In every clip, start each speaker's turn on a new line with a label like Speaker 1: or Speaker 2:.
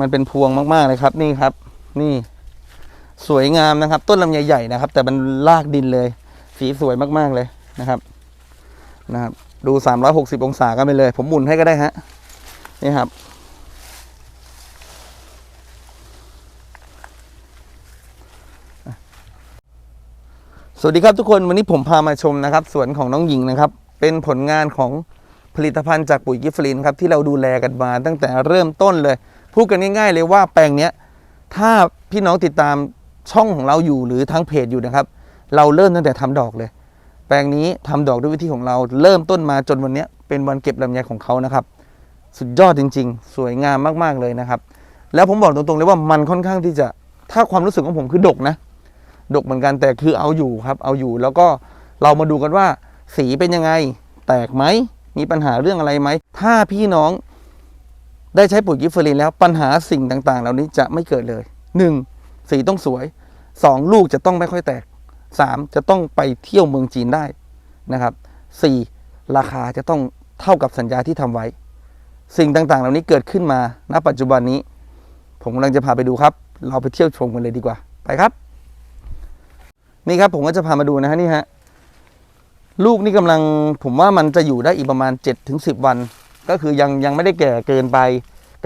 Speaker 1: มันเป็นพวงมากๆเลยครับ นี่ครับ นี่ สวยงามนะครับ ต้นลำไยใหญ่นะครับ แต่มันลากดินเลย สีสวยมากๆเลยนะครับ นะครับ ดู 360 องศากันไปเลย ผมหมุนให้ก็ได้ฮะนี่ครับ สวัสดีครับทุกคนวันนี้ผมพามาชมนะครับ สวนของน้องหญิงนะครับ เป็นผลงานของผลิตภัณฑ์จากปุ๋ยกิฟลินครับที่เราดูแลกันมาตั้งแต่เริ่มต้นเลย พูดกันง่าย ๆ เลยว่าแปลงเนี้ยถ้าพี่น้องติดตามช่องของเราอยู่หรือทั้งเพจอยู่นะครับ เราเริ่มตั้งแต่ทำดอกเลย แปลงนี้ทำดอกด้วยวิธีของเราเริ่มต้นมาจนวันนี้เป็นวันเก็บลำไยของเขานะครับ สุดยอดจริง ๆ สวยงามมากๆเลยนะครับ แล้วผมบอกตรงๆเลยว่ามันค่อนข้างที่จะถ้าความรู้สึกของผมคือดกนะ ดกเหมือนกันแต่คือเอาอยู่ครับ เอาอยู่แล้วก็เรามาดูกันว่า สีเป็นยังไง แตกไหมมีปัญหาเรื่องอะไรไหมถ้าพี่น้อง ได้ใช้ปุ๋ยกิฟเฟอรีนแล้วปัญหาสิ่งต่างๆ เหล่านี้จะไม่เกิดเลยหนึ่งสีต้องสวยสองลูกจะต้องไม่ค่อยแตกสามจะต้องไปเที่ยวเมืองจีนได้นะครับสี่ราคาจะต้องเท่ากับสัญญาที่ทำไว้ สิ่งต่างๆ เหล่านี้เกิดขึ้นมาณปัจจุบันนี้ ผมกำลังจะพาไปดูครับ เราไปเที่ยวชมกันเลยดีกว่า ไปครับ นี่ครับผมก็จะพามาดูนะฮะนี่ฮะลูกนี่กำลังผมว่ามันจะอยู่ได้อีกประมาณ7จถึงสิวัน ก็คือยังยังไม่ได้แก่เกินไป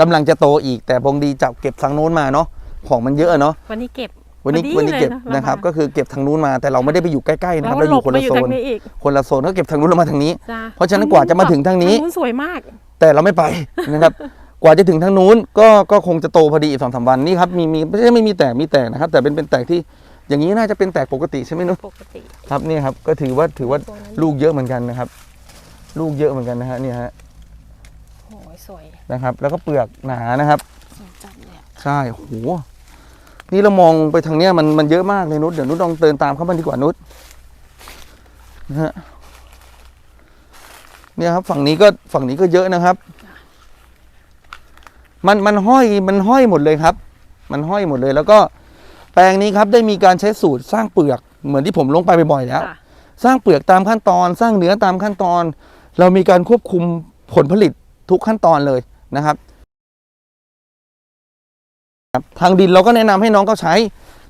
Speaker 1: กำลังจะโตอีกแต่พงดีจับเก็บทางโน้นมาเนาะของมันเยอะเนาะ
Speaker 2: วันนี้เก็บ
Speaker 1: วันนี้
Speaker 2: พอดี
Speaker 1: วันนี้เก็บ
Speaker 2: เลยนะ
Speaker 1: นะครับ
Speaker 2: ราคา
Speaker 1: ก็คือเก็บทางนู้นมาแต่เราไม่ได้ไปอยู่ใกล้ๆนะ
Speaker 2: แล้
Speaker 1: ครับ
Speaker 2: ว
Speaker 1: เราอ
Speaker 2: หล
Speaker 1: ยู่
Speaker 2: บ
Speaker 1: คน
Speaker 2: มา
Speaker 1: ละ
Speaker 2: อยู่
Speaker 1: โซ
Speaker 2: ทานงนี้อีก
Speaker 1: คนละโซนก็เก็บทางนู้นเรามาทางนี้
Speaker 2: จ้ะ
Speaker 1: เพราะฉะนั้นกว่าจะมาถึงทางนี้
Speaker 2: ทางนู้นสวยมาก
Speaker 1: แต่เราไม่ไปนะครับ กว่าจะถึงทางนู้นก็ก็คงจะโตพอดีอีกสองสามวันนี่ครับมีมีไม่ใช่ไม่มีแตกมีแตกนะครับ แต่เป็นเป็นแตกที่อย่างนี้น่าจะเป็นแตกปกติใช่ไหมนุช
Speaker 2: ปกติ
Speaker 1: ครับนี่ครับก็ถือว่าถือว่า
Speaker 2: ตัวนั้น
Speaker 1: ลูกเยอะเหมือนกันนะครับ ลูกเยอะเหมือนกันนะฮะนี่ฮะ
Speaker 2: โอ้ย สวย
Speaker 1: นะครับ แล้วก็เปลือกหนานะครับ
Speaker 2: สวยจัดเลยอะ
Speaker 1: ใช่โหนี่เรามองไปทางเนี้ยมันมันเยอะมากเลยนุชเดี๋ยวนุชลองเดินตามเข้ามาดีกว่านุชนะฮะเนี่ยครับฝั่งนี้ก็ฝั่งนี้ก็เยอะนะครับ มันมันห้อยมันห้อยหมดเลยครับ มันห้อยหมดเลย แล้วก็แปลงนี้ครับได้มีการใช้สูตรสร้างเปลือกเหมือนที่ผมลงไปบ่อยๆแล้ว
Speaker 2: ค่ะ
Speaker 1: สร้างเปลือกตามขั้นตอน สร้างเนื้อตามขั้นตอน เรามีการควบคุมผลผลิต ทุกขั้นตอนเลยนะครับครับทางดินเราก็แนะนำให้น้องเขาใช้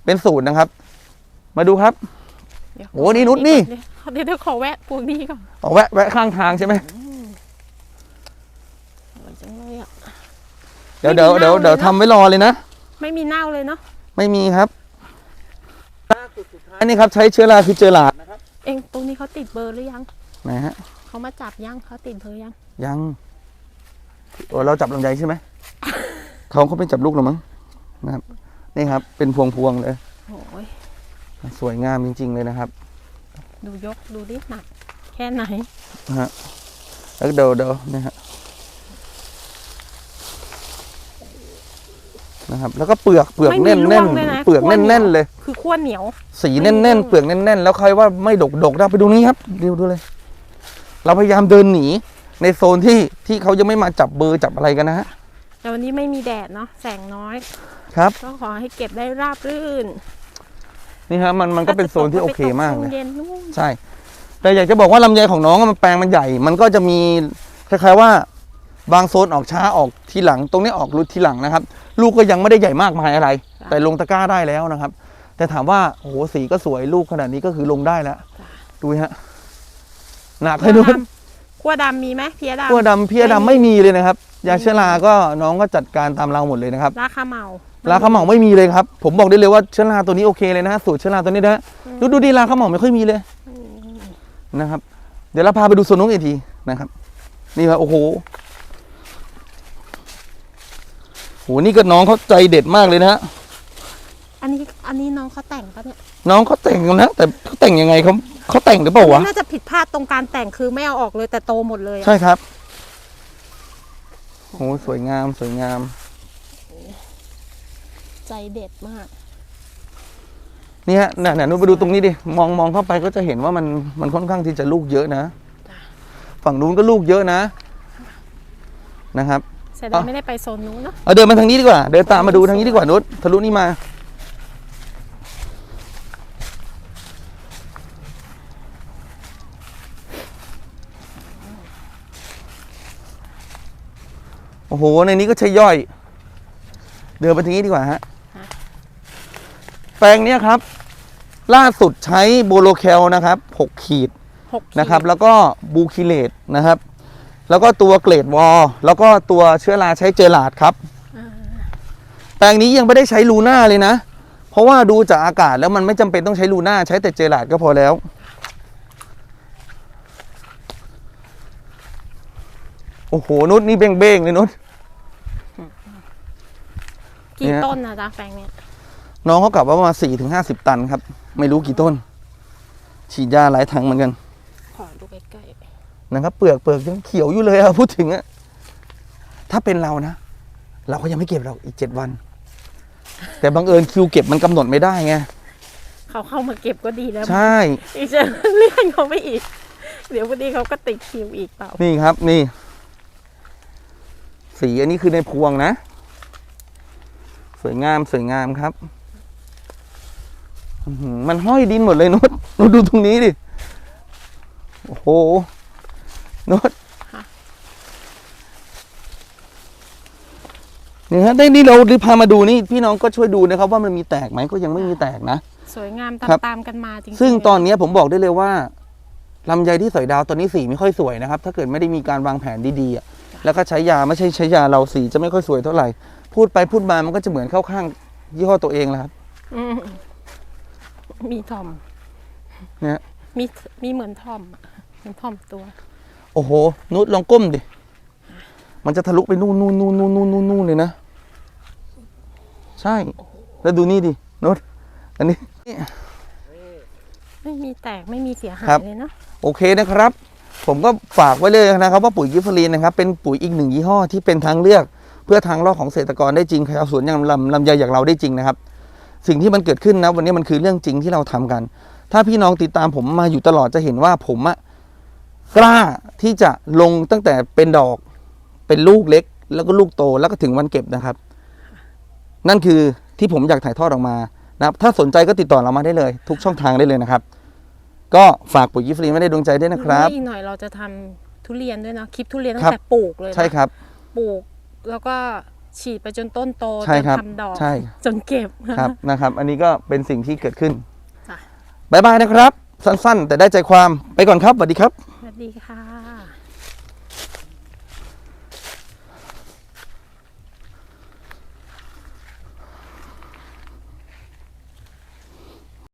Speaker 1: เป็นสูตรนะครับ มาดูครับ
Speaker 2: เดี๋ยว
Speaker 1: โอ้นี่นุชนี่
Speaker 2: เดี๋ยวเดี๋ยวขอแวะพวกนี้ก่อน
Speaker 1: เอาแวะแวะข้างทางใช่ไหม
Speaker 2: สวยจังเลยอะ
Speaker 1: เดี๋ยวเดี๋ยวเดี๋ยว
Speaker 2: ไม่มีเน่าเลย
Speaker 1: เดี๋ยว
Speaker 2: นะ
Speaker 1: ทำไว้รอเลยนะ
Speaker 2: ไม่มีเน่าเลยเนาะ
Speaker 1: ไม่มีครับล่าสุดสุดท้ายนี่ครับใช้เชื้อราคือเจอราดนะครับ
Speaker 2: เองตรงนี้เขาติดเบอร์หรือยัง
Speaker 1: ไหนฮะ
Speaker 2: เขามาจับยังเขาติดเบอร์ยัง
Speaker 1: ยัง โอ้เราจับลำไยใช่ไหม เขาเขาเป็นจับลูกหรือมั้งนะครับ นี่ครับ เป็นพวงพวงๆเลย
Speaker 2: โอ้ย
Speaker 1: สวยงามจริง ๆ เลยนะครับ
Speaker 2: ดูยกดูดิหนัก แค่ไหน
Speaker 1: นะฮะแล้วเดี๋ยวเดี๋ยวนะฮะนะครับ แล้วก็เปลือกเปลือก
Speaker 2: ไม่มี
Speaker 1: แน่น
Speaker 2: ร่
Speaker 1: แน่
Speaker 2: วนงเลยนะ
Speaker 1: เปลือก
Speaker 2: ขั้ว
Speaker 1: แน่น
Speaker 2: เหนียว
Speaker 1: แน่นเลย
Speaker 2: คือขั้วเหนียว
Speaker 1: สี
Speaker 2: ไม่
Speaker 1: แน่น
Speaker 2: มี
Speaker 1: แน่น
Speaker 2: ร่วง
Speaker 1: เปลือกแน่นแน่นแล้วใครว่าไม่ดกดกได้ไปดูนี้ครับดูดูเลย เราพยายามเดินหนี ในโซนที่ที่เขายังไม่มาจับเบอร์จับอะไรกันนะฮะ
Speaker 2: แต่วันนี้ไม่มีแดดเนาะแสงน้อย
Speaker 1: ครับ
Speaker 2: ก็ขอให้เก็บได้ราบรื่น
Speaker 1: นี่ฮะมันมันก็เป็นโซนที่โอเคมาก
Speaker 2: เล
Speaker 1: เลย
Speaker 2: เย็นนู่น
Speaker 1: ใช่ แต่อยากจะบอกว่าลำไยของน้องอะมันแปลงมันใหญ่ มันก็จะมีคล้ายๆว่าบางโซนออกช้าออกทีหลัง ตรงนี้ออกรุดทีหลังนะครับ ลูกก็ยังไม่ได้ใหญ่มากมายอะไร แต่ลงตะกร้าได้แล้วนะครับ แต่ถามว่าโอ้โหสีก็สวยลูกขนาดนี้ก็คือลงได้แล้ว ดูฮะหนักให้ดู
Speaker 2: ขั้วดำมีไหมเพียดำ
Speaker 1: ตัวดำเพี้ยดำไม่มีเลยนะครับ ยาเชื้อราก็น้องก็จัดการตามเราหมดเลยนะครับ
Speaker 2: ราคาเหมา
Speaker 1: ราขาวเหมาไม่มีเลยครับ ผมบอกได้เลยว่าเชื้อราตัวนี้โอเคเลยนะฮะสูตรเชื้อราตัวนี้นะฮะดูดูดีราขาวเหมาไม่ค่อยมีเลยนะครับ เดี๋ยวเราพาไปดูโซนนุ้งอีกทีนะครับ นี่ครับโอ้โหโหนี่ก็น้องเขาใจเด็ดมากเลยนะฮะ
Speaker 2: อันนี้ อันนี้น้องเขาแต่งปะเนี่ย
Speaker 1: น้องเขาแต่งกันนะแต่เขาแต่งยังไงเขา เขาแต่งหรือเปล่าวะ
Speaker 2: น่าจะผิดพลาดตรงการแต่งคือไม่เอาออกเลยแต่โตหมดเลยอะ
Speaker 1: ใช่ครับโหสวยงามสวยงาม
Speaker 2: ใจเด็ดมาก
Speaker 1: นี่ฮะเนี่ยเนี่ยนุ้นไปดูตรงนี้ดิ มองมองเข้าไปก็จะเห็นว่ามันมันค่อนข้างที่จะลูกเยอะนะ ฝั่งนู้นก็ลูกเยอะนะ นะครับ
Speaker 2: เสียดาย
Speaker 1: อะ
Speaker 2: ไม่ได้ไปโซนนู้นเนาะ
Speaker 1: เอาเดินมาทางนี้ดีกว่า เดินตามมาดูทางนี้ดีกว่านุชทะลุนี่มา โอ้โห ในนี้ก็ใช่ย่อย เดินไปทางนี้ดีกว่าฮะ
Speaker 2: ฮะ
Speaker 1: แปลงเนี้ยครับ ล่าสุดใช้โบโลแคลนะครับ6ขีด
Speaker 2: หกขีด
Speaker 1: นะครับ แล้วก็บูคิเลตนะครับ แล้วก็ตัวเกรดวอลแล้วก็ตัวเชื้อราใช้เจลาดครับ
Speaker 2: อ่า
Speaker 1: แปลงนี้ยังไม่ได้ใช้ลูน่าเลยนะ เพราะว่าดูจากอากาศแล้วมันไม่จำเป็นต้องใช้ลูน่าใช้แต่เจลาดก็พอแล้ว โอ้โห นุชนี่เบ้งๆเลยนุช
Speaker 2: กี่
Speaker 1: เนี่ย
Speaker 2: ต้นนะจ๊ะแปลงเนี้ย
Speaker 1: น้องเขากลับว่าประมาณสี่ถึงห้าสิบตันครับ ไม่รู้กี่ต้น ฉีดยาหลายถังเหมือนกัน
Speaker 2: ขอดูใกล้
Speaker 1: นะครับ เปลือกเปลือกยังเขียวอยู่เลยอะพูดถึงอะถ้าเป็นเรานะ เราก็ยังไม่เก็บเราอีกเจ็ดวัน แต่บังเอิญคิวเก็บมันกำหนดไม่ได้ไง
Speaker 2: ๆเขาเข้ามาเก็บก็ดีแล้ว
Speaker 1: ใช่
Speaker 2: อีกจะเลื่อนเขาไปอีก เดี๋ยวพอดีเขาก็ติดคิวอีกเปล่า
Speaker 1: นี่ครับนี่ สีอันนี้คือในพวงนะ สวยงามสวยงามครับอื้อหือมันห้อยดินหมดเลยนุชนุชดูตรงนี้ดิ โอ้โหนุชนี่ฮะได้นี่เราพามาดูนี่พี่น้องก็ช่วยดูนะครับว่ามันมีแตกไหมก็ยังไม่มีแตกนะ
Speaker 2: สวยงาม
Speaker 1: ครับ
Speaker 2: ตามๆกันมาจริงๆ
Speaker 1: ซึ่งตอนนี้ผมบอกได้เลยว่าลำไยที่สอยดาวตอนนี้สีไม่ค่อยสวยนะครับ ถ้าเกิดไม่ได้มีการวางแผนดีๆอะ แล้วก็ใช้ยาไม่ใช่ใช้ยาเราสีจะไม่ค่อยสวยเท่าไหร่ พูดไปพูดมามันก็จะเหมือนเข้าข้างยี่ห้อตัวเองแหละครับ
Speaker 2: อืมมีทอม
Speaker 1: เนี่ย
Speaker 2: มีมีเหมือนทอมอะเหมือนทอมตัว
Speaker 1: โอ้โห นุชลองก้มดิ มันจะทะลุไปนู่นนู่นนู่นนู่นนู่นนู่นนู่นเลยนะ ใช่ แล้วดูนี่ดิ นุชอันนี้
Speaker 2: ไม่มีแตกไม่มีเสียหา
Speaker 1: ครั
Speaker 2: ย
Speaker 1: บ
Speaker 2: เลยเนาะ
Speaker 1: โอเคนะครับ ผมก็ฝากไว้เลยนะครับ ว่าปุ๋ยกิฟฟรีนนะครับเป็นปุ๋ยอีกหนึ่งยี่ห้อที่เป็นทางเลือก เพื่อทางรอดของเกษตรกรได้จริงใครเอาสวนยางลำลำไยอย่างเราได้จริงนะครับ สิ่งที่มันเกิดขึ้นนะวันนี้มันคือเรื่องจริงที่เราทำกัน ถ้าพี่น้องติดตามผมมาอยู่ตลอดจะเห็นว่าผมอะกล้าที่จะลงตั้งแต่เป็นดอก เป็นลูกเล็ก แล้วก็ลูกโตแล้วก็ถึงวันเก็บนะครับ นั่นคือที่ผมอยากถ่ายทอดออกมานะครับ ถ้าสนใจก็ติดต่อเรามาได้เลย ทุกช่องทางได้เลยนะครับ ก็ฝากปุ๋ยกิฟฟรีไม่ได้ดวงใจด้วยนะครับ
Speaker 2: แล้วอีกหน่อยเราจะทำทุเรียนด้วยเนาะคลิปทุเรียนตั้
Speaker 1: ครั
Speaker 2: ง
Speaker 1: บ
Speaker 2: แต่ปลูกเลยนะ
Speaker 1: ใช่ครับ
Speaker 2: ปลูก แล้วก็ฉีดไปจนต้นโต
Speaker 1: ใช่
Speaker 2: จน
Speaker 1: ครับ
Speaker 2: ทำดอก
Speaker 1: ใช่
Speaker 2: จนเก็บ
Speaker 1: ครับนะครับ อันนี้ก็เป็นสิ่งที่เกิดขึ้น
Speaker 2: จ้ะ
Speaker 1: บายบายนะครับ สั้นๆ แต่ได้ใจความไปก่อนครับสวัสดีครับ
Speaker 2: สวัสดีค่ะ